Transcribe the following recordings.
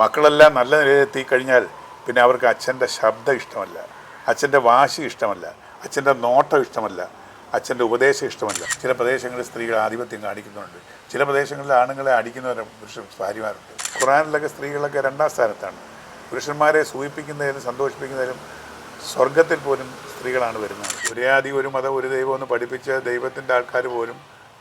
മക്കളെല്ലാം നല്ല നിലയിലെത്തി കഴിഞ്ഞാൽ പിന്നെ അവർക്ക് അച്ഛന്റെ ശബ്ദം ഇഷ്ടമല്ല അച്ഛന്റെ വാശി ഇഷ്ടമല്ല അച്ഛന്റെ നോട്ടം ഇഷ്ടമല്ല അച്ഛന്റെ ഉപദേശം ഇഷ്ടമല്ല. ചില പ്രദേശങ്ങളിൽ സ്ത്രീകൾ ആധിപത്യം കാണിക്കുന്നുണ്ട്. ചില പ്രദേശങ്ങളിൽ ആണുങ്ങളെ അടിക്കുന്നവരെ പുരുഷൻ ഭാര്യമാരുണ്ട്. ഖുറാനിലൊക്കെ സ്ത്രീകളൊക്കെ രണ്ടാം സ്ഥാനത്താണ്. പുരുഷന്മാരെ സൂചിപ്പിക്കുന്നതിലും സന്തോഷിപ്പിക്കുന്നതിലും സ്വർഗത്തിൽ പോലും സ്ത്രീകളാണ് വരുന്നത്. ഒരേ ആദി ഒരു മതം ഒരു ദൈവം എന്ന് പഠിപ്പിച്ച ദൈവത്തിന്റെ ആൾക്കാർ പോലും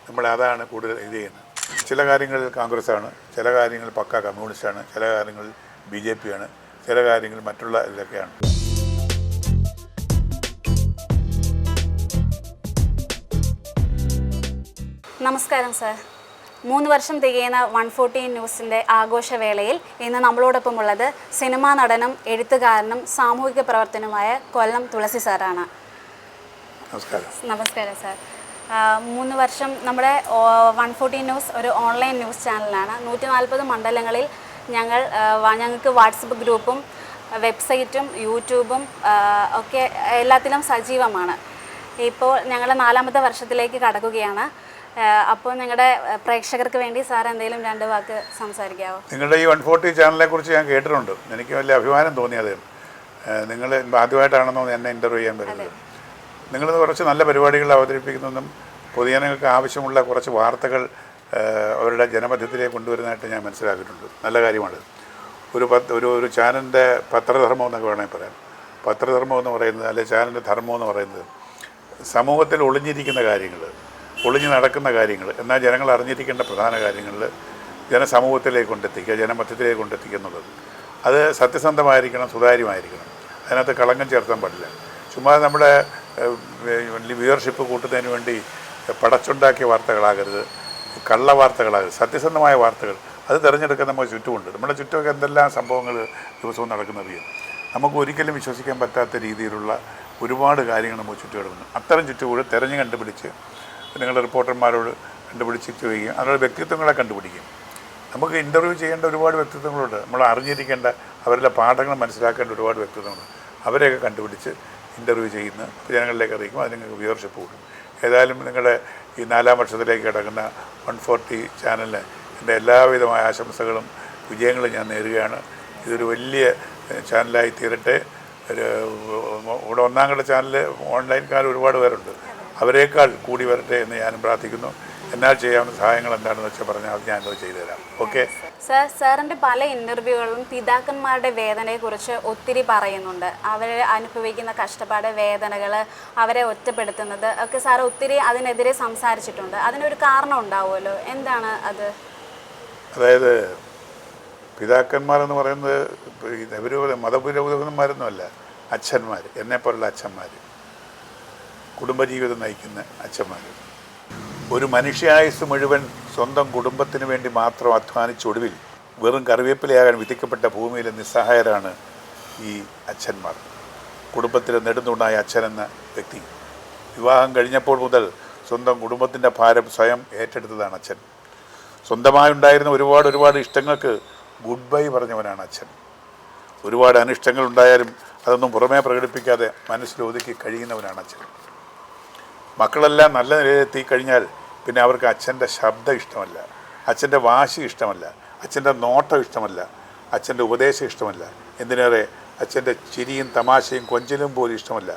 നമ്മൾ അതാണ് കൂടുതൽ ഇത് ചെയ്യുന്നത്. ചില കാര്യങ്ങളിൽ കോൺഗ്രസ് ആണ് ചില കാര്യങ്ങൾ പക്ക കമ്മ്യൂണിസ്റ്റാണ് ചില കാര്യങ്ങളിൽ ബി ജെ പി ആണ് ചില കാര്യങ്ങൾ മറ്റുള്ള ഇതൊക്കെയാണ്. നമസ്കാരം സാർ. മൂന്ന് വർഷം തികയുന്ന വൺ ഫോർട്ടീൻ ന്യൂസിന്റെ ആഘോഷവേളയിൽ ഇന്ന് നമ്മളോടൊപ്പം ഉള്ളത് സിനിമാ നടനും എഴുത്തുകാരനും സാമൂഹിക പ്രവർത്തനവുമായ കൊല്ലം തുളസി സാറാണ്. നമസ്കാരം. നമസ്കാരം സാർ. മൂന്ന് വർഷം നമ്മുടെ വൺ ഫോർട്ടി ന്യൂസ് ഒരു ഓൺലൈൻ ന്യൂസ് ചാനലാണ്. നൂറ്റി നാൽപ്പത് മണ്ഡലങ്ങളിൽ ഞങ്ങൾ ഞങ്ങൾക്ക് വാട്സപ്പ് ഗ്രൂപ്പും വെബ്സൈറ്റും യൂട്യൂബും ഒക്കെ എല്ലാത്തിലും സജീവമാണ്. ഇപ്പോൾ ഞങ്ങൾ നാലാമത്തെ വർഷത്തിലേക്ക് കടക്കുകയാണ്. അപ്പോൾ ഞങ്ങളുടെ പ്രേക്ഷകർക്ക് വേണ്ടി സാർ എന്തെങ്കിലും രണ്ട് വാക്ക് സംസാരിക്കാവോ? നിങ്ങളുടെ ഈ വൺ ഫോർട്ടി ചാനലിനെ കുറിച്ച് ഞാൻ കേട്ടിട്ടുണ്ട്. എനിക്ക് വലിയ അഭിമാനം തോന്നിയത് നിങ്ങൾ ആദ്യമായിട്ടാണെന്നോ എന്നെ ഇന്റർവ്യൂ ചെയ്യാൻ വരുന്നത്. നിങ്ങൾ കുറച്ച് നല്ല പരിപാടികൾ അവതരിപ്പിക്കുന്നതും പൊതുജനങ്ങൾക്ക് ആവശ്യമുള്ള കുറച്ച് വാർത്തകൾ അവരുടെ ജനമധ്യത്തിലേക്ക് കൊണ്ടുവരുന്നതായിട്ട് ഞാൻ മനസ്സിലാക്കിയിട്ടുണ്ട്. നല്ല കാര്യമാണ്. ഒരു പത്ത് ഒരു ഒരു ചാനലിന്റെ പത്രധർമ്മം എന്നൊക്കെ വേണമെങ്കിൽ പറയാം. പത്രധർമ്മം എന്ന് പറയുന്നത് അല്ലെങ്കിൽ ചാനലിന്റെ ധർമ്മം എന്ന് പറയുന്നത് സമൂഹത്തിൽ ഒളിഞ്ഞിരിക്കുന്ന കാര്യങ്ങൾ ഒളിഞ്ഞു നടക്കുന്ന കാര്യങ്ങൾ എന്നാൽ ജനങ്ങൾ അറിഞ്ഞിരിക്കേണ്ട പ്രധാന കാര്യങ്ങളിൽ ജനസമൂഹത്തിലേക്ക് കൊണ്ടെത്തിക്കുക ജനമധ്യത്തിലേക്ക് കൊണ്ടെത്തിക്കുക എന്നുള്ളത് അത് സത്യസന്ധമായിരിക്കണം സുതാര്യമായിരിക്കണം. അതിനകത്ത് കളങ്കം ചേർത്താൻ പാടില്ല. ചുമ്മാ നമ്മുടെ വ്യൂവർഷിപ്പ് കൂട്ടുന്നതിന് വേണ്ടി പടച്ചുണ്ടാക്കിയ വാർത്തകളാകരുത്. കള്ള വാർത്തകളാകരുത്. സത്യസന്ധമായ വാർത്തകൾ. അത് തിരഞ്ഞെടുക്കാൻ നമുക്ക് ചുറ്റുമുണ്ട്. നമ്മുടെ ചുറ്റുമൊക്കെ എന്തെല്ലാം സംഭവങ്ങൾ ദിവസവും നടക്കുന്നറിയാം നമുക്ക് ഒരിക്കലും വിശ്വസിക്കാൻ പറ്റാത്ത രീതിയിലുള്ള ഒരുപാട് കാര്യങ്ങൾ നമുക്ക് ചുറ്റുകിടക്കുന്നു അത്തരം ചുറ്റുകൂടെ തിരഞ്ഞ് കണ്ടുപിടിച്ച് നിങ്ങളുടെ റിപ്പോർട്ടർമാരോട് കണ്ടുപിടിച്ച് ചോദിക്കും അവരുടെ വ്യക്തിത്വങ്ങളെ കണ്ടുപിടിക്കും. നമുക്ക് ഇന്റർവ്യൂ ചെയ്യേണ്ട ഒരുപാട് വ്യക്തിത്വങ്ങളുണ്ട്. നമ്മൾ അറിഞ്ഞിരിക്കേണ്ട അവരുടെ പാഠങ്ങൾ മനസ്സിലാക്കേണ്ട ഒരുപാട് വ്യക്തിത്വങ്ങളുണ്ട്. അവരെയൊക്കെ കണ്ടുപിടിച്ച് ഇന്റർവ്യൂ ചെയ്യുന്ന ജനങ്ങളിലേക്ക് അറിയിക്കും അത് നിങ്ങൾക്ക് വ്യൂവർഷിപ്പ് കൂടും. ഏതായാലും നിങ്ങളുടെ ഈ നാലാം വർഷത്തിലേക്ക് കിടക്കുന്ന വൺ ഫോർട്ടി ചാനലിന് എന്റെ എല്ലാവിധമായ ആശംസകളും വിജയങ്ങളും ഞാൻ നേരുകയാണ്. ഇതൊരു വലിയ ചാനലായി തീരട്ടെ. ഒരു ഇവിടെ ഒന്നാം കട ചാനൽ ഓൺലൈൻകാർ ഒരുപാട് പേരുണ്ട്. അവരെക്കാൾ കൂടി വരട്ടെ എന്ന് ഞാനും പ്രാർത്ഥിക്കുന്നു. എന്നാൽ ചെയ്യാവുന്ന സഹായങ്ങൾ എന്താണെന്ന് വെച്ചാൽ പറഞ്ഞാൽ അത് ഞാനത് ചെയ്തു തരാം ഓക്കെ? സാർ സാറിന്റെ പല ഇന്റർവ്യൂകളും പിതാക്കന്മാരുടെ വേദനയെക്കുറിച്ച് ഒത്തിരി പറയുന്നുണ്ട്. അവർ അനുഭവിക്കുന്ന കഷ്ടപ്പാട് വേദനകൾ അവരെ ഒറ്റപ്പെടുത്തുന്നത് ഒക്കെ സാർ ഒത്തിരി അതിനെതിരെ സംസാരിച്ചിട്ടുണ്ട്. അതിനൊരു കാരണം ഉണ്ടാവുമല്ലോ? എന്താണ് അത്? അതായത് പിതാക്കന്മാരെന്ന് പറയുന്നത് ഇവർ മതപുരോഹിതന്മാരൊന്നുമല്ല. അച്ഛന്മാർ എന്നെപ്പോലുള്ള അച്ഛന്മാർ കുടുംബജീവിതം നയിക്കുന്ന അച്ഛന്മാർ ഒരു മനുഷ്യായുസ് മുഴുവൻ സ്വന്തം കുടുംബത്തിന് വേണ്ടി മാത്രം അധ്വാനിച്ചൊടുവിൽ വെറും കറിവേപ്പിലയാകാൻ വിധിക്കപ്പെട്ട ഭൂമിയിലെ നിസ്സഹായരാണ് ഈ അച്ഛന്മാർ. കുടുംബത്തിലെ നെടുന്നുണ്ടായ അച്ഛനെന്ന വ്യക്തി. വിവാഹം കഴിഞ്ഞപ്പോൾ മുതൽ സ്വന്തം കുടുംബത്തിന്റെ ഭാരം സ്വയം ഏറ്റെടുത്തതാണ് അച്ഛൻ. സ്വന്തമായി ഉണ്ടായിരുന്ന ഒരുപാട് ഒരുപാട് ഇഷ്ടങ്ങൾക്ക് ഗുഡ് ബൈ പറഞ്ഞവനാണ് അച്ഛൻ. ഒരുപാട് അനിഷ്ടങ്ങൾ ഉണ്ടായാലും അതൊന്നും പുറമേ പ്രകടിപ്പിക്കാതെ മനസ്സിലൊതുക്കി കഴിയുന്നവനാണ് അച്ഛൻ. മക്കളെല്ലാം നല്ല നിലയിലെത്തി കഴിഞ്ഞാൽ പിന്നെ അവർക്ക് അച്ഛന്റെ ശബ്ദം ഇഷ്ടമല്ല അച്ഛന്റെ വാശി ഇഷ്ടമല്ല അച്ഛന്റെ നോട്ടം ഇഷ്ടമല്ല അച്ഛന്റെ ഉപദേശം ഇഷ്ടമല്ല. എന്തിനേറെ അച്ഛന്റെ ചിരിയും തമാശയും കൊഞ്ചലും പോലും ഇഷ്ടമല്ല.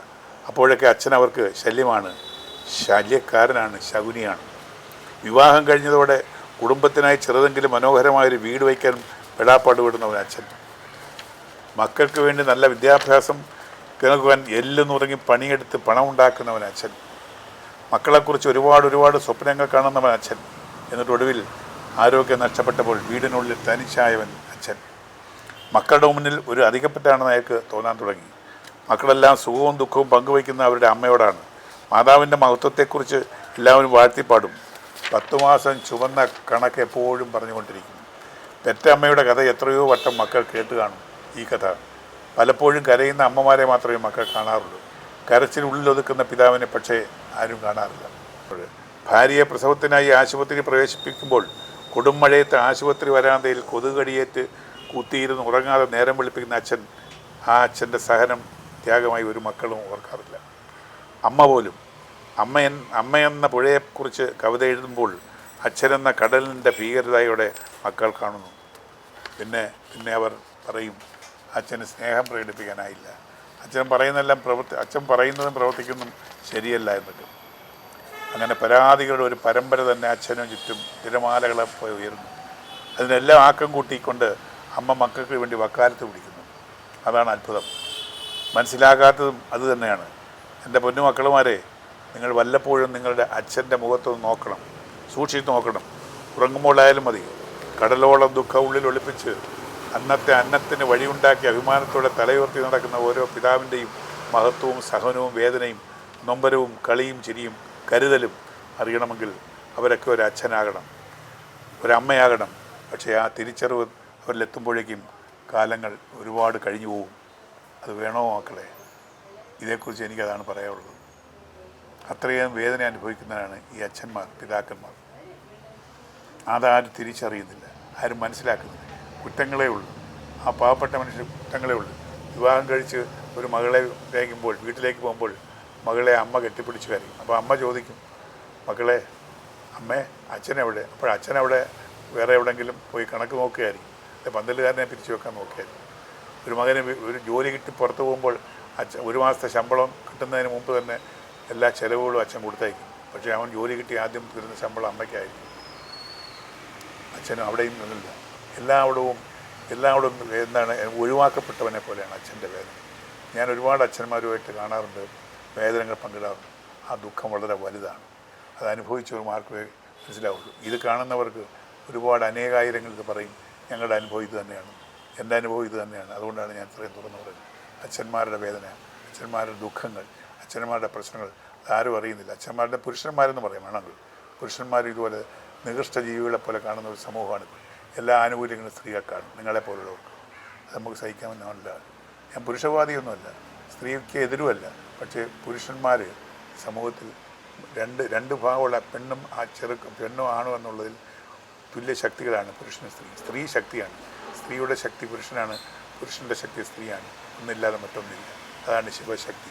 അപ്പോഴൊക്കെ അച്ഛൻ അവർക്ക് ശല്യമാണ് ശല്യക്കാരനാണ് ശകുനിയാണ്. വിവാഹം കഴിഞ്ഞതോടെ കുടുംബത്തിനായി ചെറുതെങ്കിലും മനോഹരമായൊരു വീട് വയ്ക്കാൻ പെടാപ്പാട് വിടുന്നവൻ അച്ഛൻ. മക്കൾക്ക് വേണ്ടി നല്ല വിദ്യാഭ്യാസം കിണക്കുവാൻ എല്ലെന്നുറങ്ങി പണിയെടുത്ത് പണം ഉണ്ടാക്കുന്നവൻ അച്ഛൻ. മക്കളെക്കുറിച്ച് ഒരുപാട് ഒരുപാട് സ്വപ്നങ്ങൾ കാണുന്നവൻ അച്ഛൻ. എന്നിട്ട് ഒടുവിൽ ആരോഗ്യം നഷ്ടപ്പെട്ടപ്പോൾ വീടിനുള്ളിൽ തനിച്ചായവൻ അച്ഛൻ. മക്കളുടെ മുന്നിൽ ഒരു അധികപ്പറ്റാണെന്ന് അയാൾക്ക് തോന്നാൻ തുടങ്ങി. മക്കളെല്ലാം സുഖവും ദുഃഖവും പങ്കുവയ്ക്കുന്ന അവരുടെ അമ്മയോടാണ്. മാതാവിന്റെ മഹത്വത്തെക്കുറിച്ച് എല്ലാവരും വാഴ്ത്തിപ്പാടും. പത്തു മാസം ചുവന്ന കണക്ക് എപ്പോഴും പറഞ്ഞുകൊണ്ടിരിക്കും പെറ്റ അമ്മയുടെ കഥ എത്രയോ വട്ടം മക്കൾ കേട്ട് കാണും ഈ കഥ. പലപ്പോഴും കരയുന്ന അമ്മമാരെ മാത്രമേ മക്കൾ കാണാറുള്ളൂ. കരച്ചിനുള്ളിലൊതുക്കുന്ന പിതാവിനെ പക്ഷേ ആരും കാണാറില്ല. ഭാര്യയെ പ്രസവത്തിനായി ആശുപത്രി പ്രവേശിപ്പിക്കുമ്പോൾ കൊടുമഴയത്ത് ആശുപത്രി വരാന്തയിൽ കൊതുകടിയേറ്റ് കുത്തിയിരുന്ന് ഉറങ്ങാതെ നേരം വെളുപ്പിക്കുന്ന അച്ഛൻ ആ അച്ഛന്റെ സഹനം ത്യാഗമായി ഒരു മക്കളും ഓർക്കാറില്ല. അമ്മ പോലും അമ്മയൻ അമ്മയെന്ന പുഴയെക്കുറിച്ച് കവിത എഴുതുമ്പോൾ അച്ഛനെന്ന കടലിന്റെ ഭീകരതയോടെ മക്കൾ കാണുന്നു. പിന്നെ പിന്നെ അവർ പറയും അച്ഛന് സ്നേഹം പ്രകടിപ്പിക്കാനായില്ല. അച്ഛൻ പറയുന്നതെല്ലാം പ്രവർത്തി അച്ഛൻ പറയുന്നതും പ്രവർത്തിക്കുന്നതും ശരിയല്ല എന്നൊക്കെ. അങ്ങനെ പരാതികളുടെ ഒരു പരമ്പര തന്നെ അച്ഛനും ചുറ്റും തിരമാലകളെ പോയി ഉയർന്നു അതിനെല്ലാം ആക്കം കൂട്ടിക്കൊണ്ട് അമ്മ മക്കൾക്ക് വേണ്ടി വക്കാലത്ത് പിടിക്കുന്നു. അതാണ് അത്ഭുതം. മനസ്സിലാകാത്തതും അത് തന്നെയാണ്. എന്റെ പൊന്നുമക്കളുമാരെ നിങ്ങൾ വല്ലപ്പോഴും നിങ്ങളുടെ അച്ഛന്റെ മുഖത്തൊന്ന് നോക്കണം. സൂക്ഷിച്ച് നോക്കണം. ഉറങ്ങുമ്പോഴായാലും മതി. കടലോളം ദുഃഖം ഉള്ളിൽ ഒളിപ്പിച്ച് അന്നത്തെ അന്നത്തിന് വഴിയുണ്ടാക്കി അഭിമാനത്തോടെ തലയുയർത്തി നടക്കുന്ന ഓരോ പിതാവിന്റെയും മഹത്വവും സഹനവും വേദനയും നൊമ്പരവും കളിയും ചിരിയും കരുതലും അറിയണമെങ്കിൽ അവരൊക്കെ ഒരു അച്ഛനാകണം ഒരമ്മയാകണം. പക്ഷേ ആ തിരിച്ചറിവ് അവരിലെത്തുമ്പോഴേക്കും കാലങ്ങൾ ഒരുപാട് കഴിഞ്ഞു പോകും അത് വേണോ മക്കളെ? ഇതേക്കുറിച്ച് എനിക്കതാണ് പറയാനുള്ളത്. അത്രയും വേദന അനുഭവിക്കുന്നവരാണ് ഈ അച്ഛന്മാർ പിതാക്കന്മാർ. അതാരും തിരിച്ചറിയുന്നില്ല ആരും മനസ്സിലാക്കുന്നില്ല. കുറ്റങ്ങളേ ഉള്ളൂ. ആ പാവപ്പെട്ട മനുഷ്യർ കുറ്റങ്ങളേ ഉള്ളൂ. വിവാഹം കഴിച്ച് ഒരു മകളെ തേക്കുമ്പോൾ വീട്ടിലേക്ക് പോകുമ്പോൾ മകളെ അമ്മ കെട്ടിപ്പിടിച്ച് കരയും. അപ്പോൾ അമ്മ ചോദിക്കും മകളെ അമ്മേ അച്ഛനെവിടെ? അപ്പോൾ അച്ഛനവിടെ വേറെ എവിടെയെങ്കിലും പോയി കണക്ക് നോക്കുകയായിരിക്കും. പന്തലുകാരനെ പിരിച്ചു വെക്കാൻ നോക്കുകയായിരിക്കും. ഒരു മകന് ഒരു ജോലി കിട്ടി പുറത്തു പോകുമ്പോൾ അച്ഛൻ ഒരു മാസത്തെ ശമ്പളം കിട്ടുന്നതിന് മുമ്പ് തന്നെ എല്ലാ ചിലവുകളും അച്ഛൻ കൊടുത്തയക്കും. പക്ഷേ അവൻ ജോലി കിട്ടി ആദ്യം തരുന്ന ശമ്പളം അമ്മയ്ക്കായിരിക്കും. അച്ഛനും അവിടെയും നിന്നില്ല. എല്ലായിടവും എല്ലാവിടും എന്താണ് ഒഴിവാക്കപ്പെട്ടവനെ പോലെയാണ് അച്ഛന്റെ വേദന. ഞാൻ ഒരുപാട് അച്ഛന്മാരുമായിട്ട് കാണാറുണ്ട് വേദനകൾ പങ്കിടാറുണ്ട്. ആ ദുഃഖം വളരെ വലുതാണ്. അത് അനുഭവിച്ചവർ അനുഭവിച്ചവർമാർക്ക് മനസ്സിലാവുള്ളൂ. ഇത് കാണുന്നവർക്ക് ഒരുപാട് അനേകായിരങ്ങൾ ഇത് പറയും ഞങ്ങളുടെ അനുഭവം ഇത് തന്നെയാണ്. എന്റെ അനുഭവം ഇത് തന്നെയാണ്. അതുകൊണ്ടാണ് ഞാൻ ഇത്രയും തുറന്നു പറയുന്നത്. അച്ഛന്മാരുടെ വേദന അച്ഛന്മാരുടെ ദുഃഖങ്ങൾ അച്ഛന്മാരുടെ പ്രശ്നങ്ങൾ ആരും അറിയുന്നില്ല. അച്ഛന്മാരുടെ പുരുഷന്മാരെന്ന് പറയും വേണമെങ്കിൽ പുരുഷന്മാർ ഇതുപോലെ നികൃഷ്ട ജീവികളെ പോലെ കാണുന്ന ഒരു സമൂഹമാണിത് എല്ലാ ആനുകൂല്യങ്ങളും സ്ത്രീകൾക്കാണ് നിങ്ങളെപ്പോലുള്ളവർക്ക് അത് നമുക്ക് സഹിക്കാമെന്നല്ല ഞാൻ പുരുഷവാദിയൊന്നുമല്ല സ്ത്രീക്ക് എതിരുമല്ല. പക്ഷേ പുരുഷന്മാർ സമൂഹത്തിൽ രണ്ട് രണ്ട് ഭാഗമുള്ള പെണ്ണും ആ ചെറുക്കും പെണ്ണും ആണോ എന്നുള്ളതിൽ തുല്യ ശക്തികളാണ് പുരുഷനും സ്ത്രീ സ്ത്രീ ശക്തിയാണ്. സ്ത്രീയുടെ ശക്തി പുരുഷനാണ് പുരുഷന്റെ ശക്തി സ്ത്രീയാണ്. ഒന്നില്ലാതെ മറ്റൊന്നില്ല. അതാണ് ശിവശക്തി.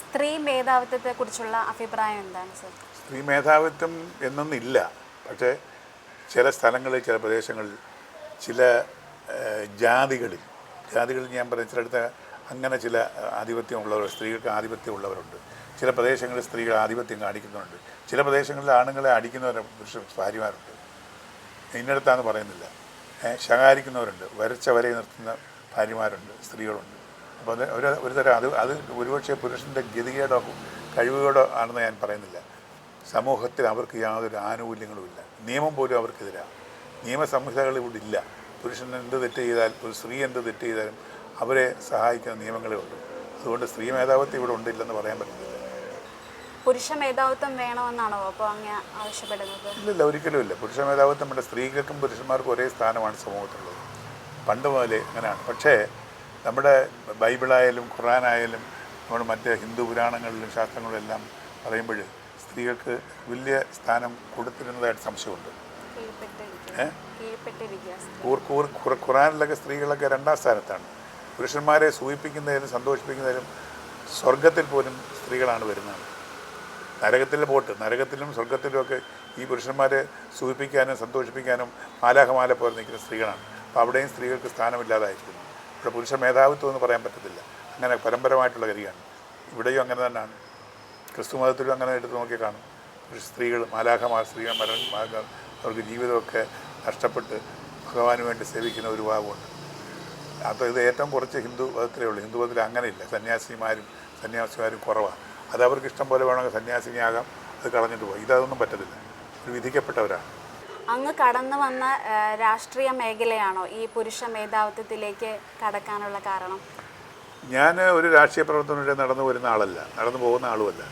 സ്ത്രീ മേധാവിത്വത്തെ കുറിച്ചുള്ള അഭിപ്രായം എന്താണ് സർ? സ്ത്രീ മേധാവിത്വം എന്നൊന്നില്ല. പക്ഷേ ചില സ്ഥലങ്ങളിൽ ചില പ്രദേശങ്ങളിൽ ചില ജാതികളിൽ ജാതികളിൽ ഞാൻ പറഞ്ഞ ചിലടത്ത് അങ്ങനെ ചില ആധിപത്യമുള്ളവർ സ്ത്രീകൾക്ക് ആധിപത്യമുള്ളവരുണ്ട്. ചില പ്രദേശങ്ങളിൽ സ്ത്രീകൾ ആധിപത്യം കാണിക്കുന്നുണ്ട്. ചില പ്രദേശങ്ങളിൽ ആണുങ്ങളെ അടിക്കുന്നവർ പുരുഷ ഭാര്യമാരുണ്ട്. ഇന്നടത്താന്ന് പറയുന്നില്ല. ശകാരിക്കുന്നവരുണ്ട്. വരച്ച വരെ നിർത്തുന്ന ഭാര്യമാരുണ്ട് സ്ത്രീകളുണ്ട്. അപ്പോൾ അത് ഒരു ഒരു തരം അത് അത് ഒരുപക്ഷെ പുരുഷന്റെ ഗതികേടോ കഴിവുകേടോ ആണെന്ന് ഞാൻ പറയുന്നില്ല. സമൂഹത്തിൽ അവർക്ക് യാതൊരു ആനുകൂല്യങ്ങളുമില്ല നിയമം പോലും അവർക്കെതിരാണ് നിയമസംഹിതകൾ ഇവിടെ ഇല്ല. പുരുഷൻ എന്ത് തെറ്റ് ചെയ്താൽ ഒരു സ്ത്രീ എന്ത് തെറ്റ് ചെയ്താലും അവരെ സഹായിക്കുന്ന നിയമങ്ങളേ ഉള്ളൂ. അതുകൊണ്ട് സ്ത്രീ മേധാവിത്വം ഇവിടെ ഉണ്ടില്ലെന്ന് പറയാൻ പറ്റുന്നില്ല പുരുഷ മേധാവിത്വം വേണമെന്നാണോ അപ്പോൾ അങ്ങ് ആവശ്യപ്പെടുന്നത്? ഇല്ലില്ല ഒരിക്കലും ഇല്ല. പുരുഷ മേധാവിത്വം ഇവിടെ സ്ത്രീകൾക്കും പുരുഷന്മാർക്കും ഒരേ സ്ഥാനമാണ് സമൂഹത്തിലുള്ളത്. പണ്ട് മുതലേ അങ്ങനെയാണ്. പക്ഷേ നമ്മുടെ ബൈബിളായാലും ഖുറാനായാലും നമ്മുടെ മറ്റ് ഹിന്ദു പുരാണങ്ങളിലും ശാസ്ത്രങ്ങളിലും എല്ലാം പറയുമ്പോൾ സ്ത്രീകൾക്ക് വലിയ സ്ഥാനം കൊടുത്തിരുന്നതായിട്ട് സംശയമുണ്ട്. ഖുറാനിലൊക്കെ സ്ത്രീകളൊക്കെ രണ്ടാം സ്ഥാനത്താണ്. പുരുഷന്മാരെ സൂചിപ്പിക്കുന്നതിലും സന്തോഷിപ്പിക്കുന്നതിലും സ്വർഗത്തിൽ പോലും സ്ത്രീകളാണ് വരുന്നത് നരകത്തിൽ പോട്ട് നരകത്തിലും സ്വർഗത്തിലുമൊക്കെ ഈ പുരുഷന്മാരെ സൂചിപ്പിക്കാനും സന്തോഷിപ്പിക്കാനും മാലാഹമാല പോലെ നിൽക്കുന്ന സ്ത്രീകളാണ്. അപ്പോൾ അവിടെയും സ്ത്രീകൾക്ക് സ്ഥാനമില്ലാതായിരിക്കുന്നു ഇവിടെ പുരുഷ മേധാവിത്വം എന്ന് പറയാൻ പറ്റത്തില്ല. അങ്ങനെ പരമ്പരമായിട്ടുള്ള കാര്യമാണ് ഇവിടെയും അങ്ങനെ തന്നെയാണ്. ക്രിസ്തു മതത്തിലും അങ്ങനെ എടുത്ത് നോക്കി കാണും. സ്ത്രീകൾ മാലാഖമാർ സ്ത്രീകൾ മരണമാർ അവർക്ക് ജീവിതമൊക്കെ നഷ്ടപ്പെട്ട് ഭഗവാന് വേണ്ടി സേവിക്കുന്ന ഒരു ഭാഗമുണ്ട് അത് ഇത് ഏറ്റവും കുറച്ച് ഹിന്ദു മതത്തിലേ ഉള്ളൂ. ഹിന്ദു മതത്തിൽ അങ്ങനെയില്ല. സന്യാസിമാരും സന്യാസിമാരും കുറവാണ്. അത് അവർക്ക് ഇഷ്ടം പോലെ വേണമെങ്കിൽ സന്യാസിനിയാകാം. അത് കളഞ്ഞിട്ട് പോകും ഇതൊന്നും പറ്റത്തില്ല. ഒരു വിധിക്കപ്പെട്ടവരാണ്. അങ്ങ് കടന്നു വന്ന രാഷ്ട്രീയ മേഖലയാണോ ഈ പുരുഷ മേധാവിത്വത്തിലേക്ക് കടക്കാനുള്ള കാരണം? ഞാൻ ഒരു രാഷ്ട്രീയ പ്രവർത്തനത്തിലൂടെ നടന്നു വരുന്ന ആളല്ല നടന്നു പോകുന്ന ആളുമല്ല.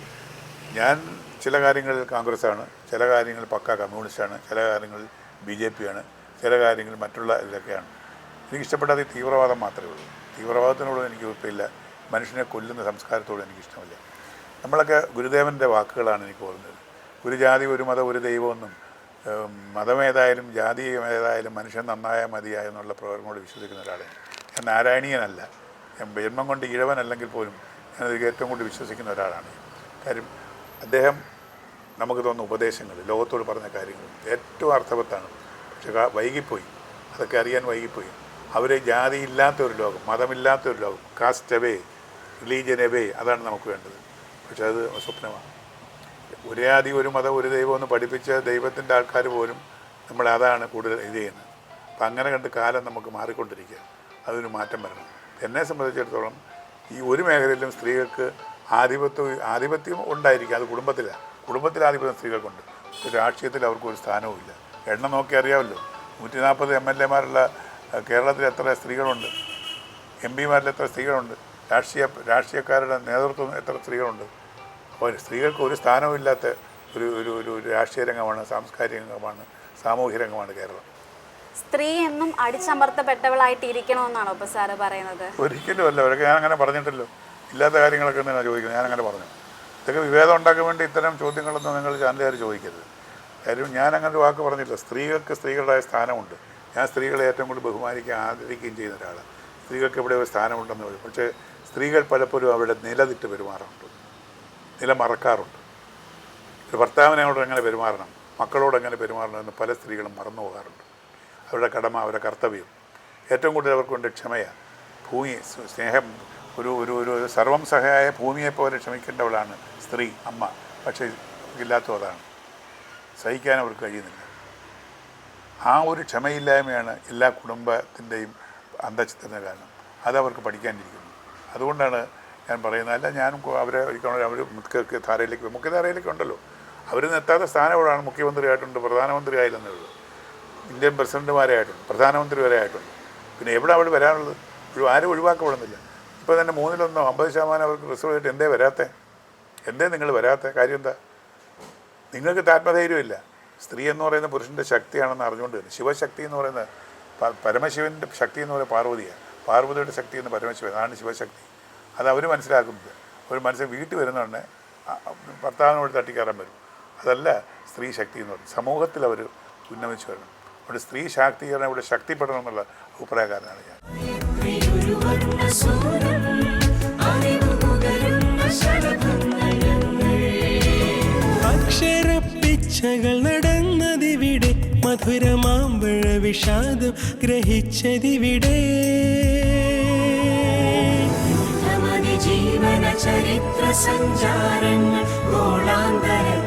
ഞാൻ ചില കാര്യങ്ങളിൽ കോൺഗ്രസ്സാണ് ചില കാര്യങ്ങളിൽ പക്ക കമ്മ്യൂണിസ്റ്റാണ് ചില കാര്യങ്ങളിൽ ബി ജെ പിയാണ് ചില കാര്യങ്ങളിൽ മറ്റുള്ള ഇതൊക്കെയാണ്. എനിക്ക് ഇഷ്ടപ്പെടാത്ത ഈ തീവ്രവാദം മാത്രമേ ഉള്ളൂ. തീവ്രവാദത്തിനോട് എനിക്ക് ഉറപ്പില്ല. മനുഷ്യനെ കൊല്ലുന്ന സംസ്കാരത്തോട് എനിക്കിഷ്ടമില്ല. നമ്മളൊക്കെ ഗുരുദേവന്റെ വാക്കുകളാണ് എനിക്ക് ഓർമ്മത് ഒരു ജാതി ഒരു മതം ഒരു ദൈവമൊന്നും മതമേതായാലും ജാതി ഏതായാലും മനുഷ്യൻ നന്നായാൽ മതിയായെന്നുള്ള പ്രവർത്തനോട് വിശ്വസിക്കുന്ന ഒരാളാണ് ഞാൻ നാരായണീയനല്ല. ജന്മം കൊണ്ട് ഇഴവനല്ലെങ്കിൽ പോലും ഞാനതിൽ ഏറ്റവും കൂടുതൽ വിശ്വസിക്കുന്ന ഒരാളാണ്. കാര്യം അദ്ദേഹം നമുക്ക് തോന്നുന്ന ഉപദേശങ്ങൾ ലോകത്തോട് പറഞ്ഞ കാര്യങ്ങൾ ഏറ്റവും അർത്ഥവത്താണ്. പക്ഷെ വൈകിപ്പോയി. അതൊക്കെ അറിയാൻ വൈകിപ്പോയി. അവരെ ജാതിയില്ലാത്ത ഒരു ലോകം മതമില്ലാത്ത ഒരു ലോകം കാസ്റ്റ് എവേ റിലീജിയൻ എവേ അതാണ് നമുക്ക് വേണ്ടത്. പക്ഷെ അത് സ്വപ്നമാണ്. ഒരേ ആദി ഒരു മതം ഒരു ദൈവം ഒന്ന് പഠിപ്പിച്ച ദൈവത്തിന്റെ ആൾക്കാർ പോലും നമ്മൾ അതാണ് കൂടുതൽ ഇത് ചെയ്യുന്നത്. അപ്പം അങ്ങനെ കണ്ട് കാലം നമുക്ക് മാറിക്കൊണ്ടിരിക്കുക അതൊരു മാറ്റം വരണം. എന്നെ സംബന്ധിച്ചിടത്തോളം ഈ ഒരു മേഖലയിലും സ്ത്രീകൾക്ക് ആധിപത്യം ആധിപത്യം ഉണ്ടായിരിക്കും. അത് കുടുംബത്തിലാണ് കുടുംബത്തിൽ ആധിപത്യം സ്ത്രീകൾക്കുണ്ട് രാഷ്ട്രീയത്തിൽ അവർക്ക് ഒരു സ്ഥാനവും ഇല്ല. എണ്ണം നോക്കി അറിയാമല്ലോ. നൂറ്റി നാൽപ്പത് എം എൽ എമാരുള്ള കേരളത്തിൽ എത്ര സ്ത്രീകളുണ്ട്? എം പിമാരിൽ എത്ര സ്ത്രീകളുണ്ട്? രാഷ്ട്രീയ രാഷ്ട്രീയക്കാരുടെ നേതൃത്വം എത്ര സ്ത്രീകളുണ്ട്? അപ്പോൾ സ്ത്രീകൾക്ക് ഒരു സ്ഥാനവും ഇല്ലാത്ത ഒരു ഒരു ഒരു ഒരു രാഷ്ട്രീയ രംഗമാണ് സാംസ്കാരിക രംഗമാണ് സാമൂഹ്യ രംഗമാണ് കേരളം. സ്ത്രീ എന്നും അടിച്ചമർത്തപ്പെട്ടവളായിട്ട് ഇരിക്കണമെന്നാണോ ഇപ്പൊ സാറ് പറയുന്നത്? ഒരിക്കലും അല്ല. അവരൊക്കെ ഞാൻ അങ്ങനെ പറഞ്ഞിട്ടല്ലോ. ഇല്ലാത്ത കാര്യങ്ങളൊക്കെ ഞാൻ ചോദിക്കുന്നത്. ഞാൻ അങ്ങനെ പറഞ്ഞു. ഇതൊക്കെ വിവേദം ഉണ്ടാക്കാൻ വേണ്ടി ഇത്തരം ചോദ്യങ്ങളൊന്നും നിങ്ങൾ ചാനലുകാർ ചോദിക്കരുത്. കാര്യം ഞാൻ അങ്ങനെ ഒരു വാക്ക് പറഞ്ഞില്ല സ്ത്രീകൾക്ക് സ്ത്രീകളുടേതായ സ്ഥാനമുണ്ട്. ഞാൻ സ്ത്രീകളെ ഏറ്റവും കൂടുതൽ ബഹുമാനിക്കുകയും ആദരിക്കുകയും ചെയ്യുന്ന ഒരാളാണ്. സ്ത്രീകൾക്ക് ഇവിടെ ഒരു സ്ഥാനമുണ്ടെന്ന് പറയും. പക്ഷേ സ്ത്രീകൾ പലപ്പോഴും അവരുടെ നിലതിട്ട് പെരുമാറാറുണ്ട്. നില മറക്കാറുണ്ട്. ഒരു ഭർത്താവിനോട് എങ്ങനെ പെരുമാറണം? മക്കളോട് എങ്ങനെ പെരുമാറണം എന്ന് പല സ്ത്രീകളും മറന്നു പോകാറുണ്ട്. അവരുടെ കടമ അവരുടെ കർത്തവ്യം. ഏറ്റവും കൂടുതൽ അവർക്ക് വേണ്ട ക്ഷമയാണ് ഭൂമി സ്നേഹം ഒരു ഒരു ഒരു സർവം സഹായ ഭൂമിയെപ്പോലെ ക്ഷമിക്കേണ്ടവളാണ് സ്ത്രീ അമ്മ. പക്ഷേ ഇല്ലാത്തതും അതാണ് സഹിക്കാൻ അവർക്ക് കഴിയുന്നില്ല. ആ ഒരു ക്ഷമയില്ലായ്മയാണ് എല്ലാ കുടുംബത്തിന്റെയും അന്തച്ചിത്തിന് കാരണം. അതവർക്ക് പഠിക്കാനിരിക്കുന്നു. അതുകൊണ്ടാണ് ഞാൻ പറയുന്നത്. അല്ല ഞാനും അവരെ ഒരിക്കലും അവർ മുഖ്യ ധാരയിലേക്ക് മുഖ്യധാരയിലേക്ക് ഉണ്ടല്ലോ. അവർ എത്താത്ത സ്ഥാനം എവിടെയാണ് മുഖ്യമന്ത്രിയായിട്ടുണ്ട് പ്രധാനമന്ത്രി ഇന്ത്യൻ പ്രസിഡന്റുമാരെ ആയിട്ടുണ്ട് പ്രധാനമന്ത്രി വരെ ആയിട്ടുണ്ട് പിന്നെ എവിടെ അവിടെ വരാനുള്ളത്? ആരും ഒഴിവാക്കപ്പെടുന്നില്ല. ഇപ്പോൾ തന്നെ മൂന്നിലൊന്നോ അമ്പത് ശതമാനം അവർക്ക് റിസർവ് ചെയ്തിട്ട് എന്തേ വരാത്തേ? എന്തേ നിങ്ങൾ വരാത്ത? കാര്യം എന്താ? നിങ്ങൾക്ക് ആത്മധൈര്യമില്ല. സ്ത്രീ എന്ന് പറയുന്ന പുരുഷന്റെ ശക്തിയാണെന്ന് അറിഞ്ഞുകൊണ്ട് ശിവശക്തി എന്ന് പറയുന്ന പരമശിവന്റെ ശക്തി എന്ന് പറയുന്നത് പാർവതിയാണ് പാർവതിയുടെ ശക്തി എന്ന് പരമശിവൻ അതാണ് ശിവശക്തി. അത് അവർ മനസ്സിലാക്കുന്നത്. ഒരു മനുഷ്യൻ വീട്ടിൽ വരുന്നുണ്ട് ഭർത്താവിനോട് തട്ടിക്കയറാൻ വരും. അതല്ല സ്ത്രീ ശക്തി എന്ന് പറയുന്നത്. സമൂഹത്തിൽ അവർ ഉന്നമിച്ച് വരണം. അവിടെ സ്ത്രീ ശാക്തീകരണം ഇവിടെ ശക്തിപ്പെടണം എന്നുള്ള അഭിപ്രായക്കാരനാണ് ഞാൻ. അക്ഷരപ്പിച്ചകൾ നടന്നതിവിടെ മധുരമാമ്പഴ വിഷാദം ഗ്രഹിച്ചതിവിടെ. ജീവന ചരിത്ര സഞ്ചാരങ്ങൾ ഗോളാന്തരങ്ങളും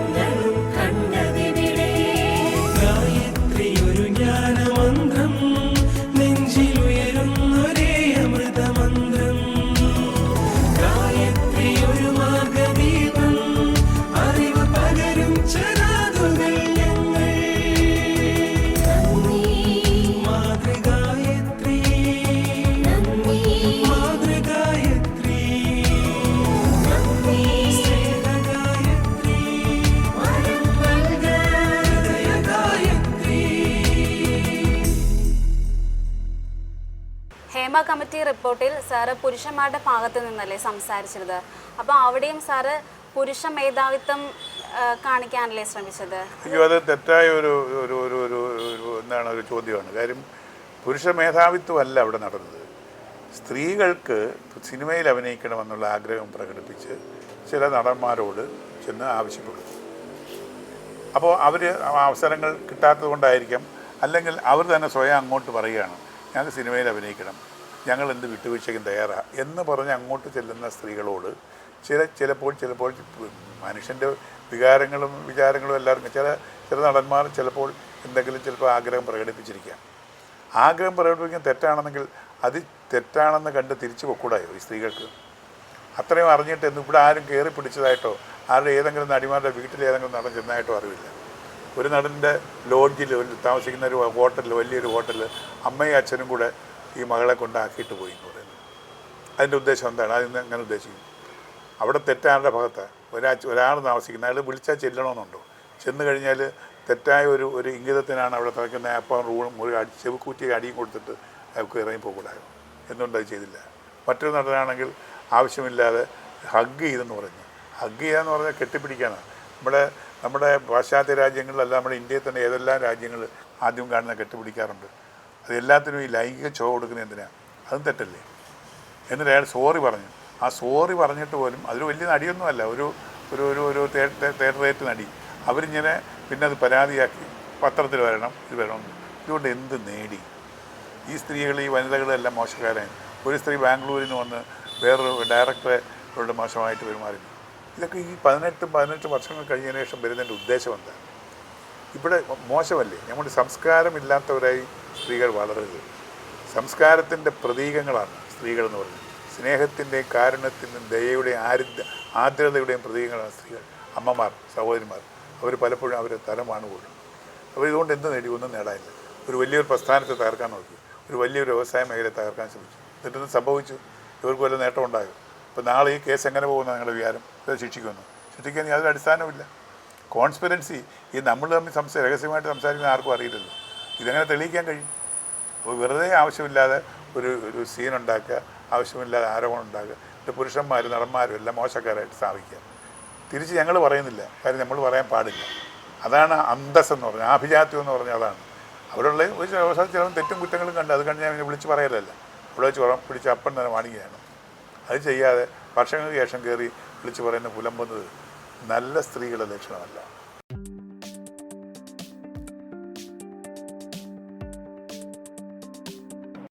ഹേമ കമ്മിറ്റി റിപ്പോർട്ടിൽ സാറ് പുരുഷന്മാരുടെ ഭാഗത്ത് നിന്നല്ലേ സംസാരിച്ചിരുന്നത് അപ്പോൾ അവിടെയും സാറ് പുരുഷ മേധാവിത്വം കാണിക്കാനല്ലേ ശ്രമിച്ചത്? അത് തെറ്റായ ഒരു ഒരു ഒരു ഒരു എന്താണ് ഒരു ചോദ്യമാണ്. കാര്യം പുരുഷ മേധാവിത്വമല്ല അവിടെ നടന്നത്. സ്ത്രീകൾക്ക് സിനിമയിൽ അഭിനയിക്കണമെന്നുള്ള ആഗ്രഹം പ്രകടിപ്പിച്ച് ചില നടന്മാരോട് ചെന്ന് ആവശ്യപ്പെടും അപ്പോൾ അവർ അവസരങ്ങൾ കിട്ടാത്തത് കൊണ്ടായിരിക്കാം. അല്ലെങ്കിൽ അവർ തന്നെ സ്വയം അങ്ങോട്ട് പറയുകയാണ് ഞങ്ങൾക്ക് സിനിമയിൽ അഭിനയിക്കണം. ഞങ്ങൾ എന്ത് വിട്ടുവീഴ്ചയ്ക്കും തയ്യാറാണ് എന്ന് പറഞ്ഞ് അങ്ങോട്ട് ചെല്ലുന്ന സ്ത്രീകളോട് ചില ചിലപ്പോൾ ചിലപ്പോൾ മനുഷ്യന്റെ വികാരങ്ങളും വിചാരങ്ങളും എല്ലാവർക്കും ചില ചില നടന്മാർ ചിലപ്പോൾ എന്തെങ്കിലും ചിലപ്പോൾ ആഗ്രഹം പ്രകടിപ്പിച്ചിരിക്കാം. ആഗ്രഹം പ്രകടിപ്പിക്കാൻ തെറ്റാണെന്നെങ്കിൽ അത് തെറ്റാണെന്ന് കണ്ട് തിരിച്ചു പൊക്കൂടായോ ഈ സ്ത്രീകൾക്ക്? അത്രയും അറിഞ്ഞിട്ട് എന്ന് ഇവിടെ ആരും കയറി പിടിച്ചതായിട്ടോ ആരുടെ ഏതെങ്കിലും നടിമാരുടെ വീട്ടിൽ ഏതെങ്കിലും നടൻ ചെന്നായിട്ടോ അറിവില്ല. ഒരു നടന്റെ ലോഡ്ജിൽ താമസിക്കുന്ന ഒരു ഹോട്ടലിൽ വലിയൊരു ഹോട്ടലിൽ അമ്മയും അച്ഛനും കൂടെ ഈ മകളെ കൊണ്ടാക്കിയിട്ട് പോയി എന്ന് പറയുന്നത്. അതിന്റെ ഉദ്ദേശം എന്താണ്? അതിന് അങ്ങനെ ഉദ്ദേശിക്കും അവിടെ തെറ്റാരുടെ ഭാഗത്ത്. ഒരാ ഒരാൾ താമസിക്കുന്ന അയാൾ വിളിച്ചാൽ ചെല്ലണമെന്നുണ്ടോ? ചെന്ന് കഴിഞ്ഞാൽ തെറ്റായ ഒരു ഒരു ഇംഗിതത്തിനാണ് അവിടെ തിളക്കുന്ന അപ്പം റൂളും ഒരു അടി ചെവിക്കൂറ്റി അടിയും കൊടുത്തിട്ട് അയാൾക്ക് ഇറങ്ങി പോകൂടായോ? എന്തുകൊണ്ട് അത് ചെയ്തില്ല? മറ്റൊരു നടനാണെങ്കിൽ ആവശ്യമില്ലാതെ ഹഗ് ചെയ്തെന്ന് പറഞ്ഞു. ഹഗ് ചെയ്യാന്ന് പറഞ്ഞാൽ കെട്ടിപ്പിടിക്കാനാണ് നമ്മുടെ നമ്മുടെ പാശ്ചാത്യ രാജ്യങ്ങളിലല്ല നമ്മുടെ ഇന്ത്യയിൽ തന്നെ ഏതെല്ലാം രാജ്യങ്ങൾ ആദ്യം കാണുന്ന കെട്ടിപ്പിടിക്കാറുണ്ട്. അത് എല്ലാത്തിനും ഈ ലൈംഗിക ചോ കൊടുക്കുന്നത് എന്തിനാണ് അതും തെറ്റല്ലേ? എന്നിട്ട് അയാൾ സോറി പറഞ്ഞു. ആ സോറി പറഞ്ഞിട്ട് പോലും അതിൽ വലിയ നടിയൊന്നുമല്ല. ഒരു ഒരു ഒരു ഒരു തേർഡ് നടി. അവരിങ്ങനെ പിന്നെ അത് പരാതിയാക്കി. പത്രത്തിൽ വരണം ഇത് വരണം. ഇതുകൊണ്ട് എന്ത് നേടി? ഈ സ്ത്രീകൾ ഈ വനിതകളെല്ലാം മോശക്കാരായി ഒരു സ്ത്രീ ബാംഗ്ലൂരിൽ നിന്ന് വന്ന് വേറൊരു ഡയറക്ടറെ അവരുടെ മോശമായിട്ട് പെരുമാറി. ഇതൊക്കെ ഈ പതിനെട്ട് പതിനെട്ട് വർഷങ്ങൾ കഴിഞ്ഞതിന് ശേഷം വരുന്നതിന്റെ ഉദ്ദേശം എന്താണ്? ഇവിടെ മോശമല്ലേ? നമ്മുടെ സംസ്കാരമില്ലാത്തവരായി സ്ത്രീകൾ വളരരുത്. സംസ്കാരത്തിന്റെ പ്രതീകങ്ങളാണ് സ്ത്രീകൾ എന്ന് പറയുന്നത്. സ്നേഹത്തിന്റെയും കാരുണ്യത്തിന്റെയും ദയയുടെയും ആരുദ്ര ആർദ്രതയുടെയും പ്രതീകങ്ങളാണ് സ്ത്രീകൾ. അമ്മമാർ സഹോദരിമാർ അവർ പലപ്പോഴും അവരെ തലമാണ് പോലും. അവർ ഇതുകൊണ്ട് എന്ത് നേടി? ഒന്നും നേടാനില്ല. ഒരു വലിയൊരു പ്രസ്ഥാനത്തെ തകർക്കാൻ നോക്കി. ഒരു വലിയൊരു വ്യവസായ മേഖലയെ തകർക്കാൻ ശ്രമിച്ചു. എന്നിട്ടൊന്നും സംഭവിച്ചു. ഇവർക്ക് വല്ല നേട്ടം ഉണ്ടാകും അപ്പോൾ നാളെ ഈ കേസ് എങ്ങനെ പോകുന്ന നിങ്ങളുടെ ഇത് ശിക്ഷിക്കുന്നു. ശിക്ഷിക്കാൻ യാതൊരു അടിസ്ഥാനമില്ല കോൺസ്പിറൻസി ഈ നമ്മൾ തമ്മിൽ സംസാ രഹസ്യമായിട്ട് സംസാരിക്കുന്ന ആർക്കും അറിയില്ലല്ലോ. ഇതെങ്ങനെ തെളിയിക്കാൻ കഴിയും? അപ്പോൾ വെറുതെ ആവശ്യമില്ലാതെ ഒരു ഒരു സീൻ ഉണ്ടാക്കുക ആവശ്യമില്ലാതെ ആരോപണം ഉണ്ടാക്കുക ഇത് പുരുഷന്മാരും നടന്മാരും എല്ലാം മോശക്കാരായിട്ട് സ്ഥാപിക്കുക. തിരിച്ച് ഞങ്ങൾ പറയുന്നില്ല. കാര്യം നമ്മൾ പറയാൻ പാടില്ല. അതാണ് അന്തസ് എന്ന് പറഞ്ഞാൽ ആഭിജാത്യം എന്ന് പറഞ്ഞാൽ അതാണ് അവിടെയുള്ള ഒരു ചില ചില തെറ്റും കുറ്റങ്ങളും കണ്ട് അത് കണ്ട് ഞാൻ വിളിച്ച് പറയലല്ല. അവിടെ വെച്ച് ഉറ പിടിച്ച് അപ്പം തന്നെ വാണിക്കുകയാണ് അത് ചെയ്യാതെ വർഷങ്ങൾക്ക് ശേഷം കയറി വിളിച്ച് പറയുന്ന പുലമ്പുന്നത് നല്ല സ്ത്രീകളുടെ ലക്ഷണമല്ല.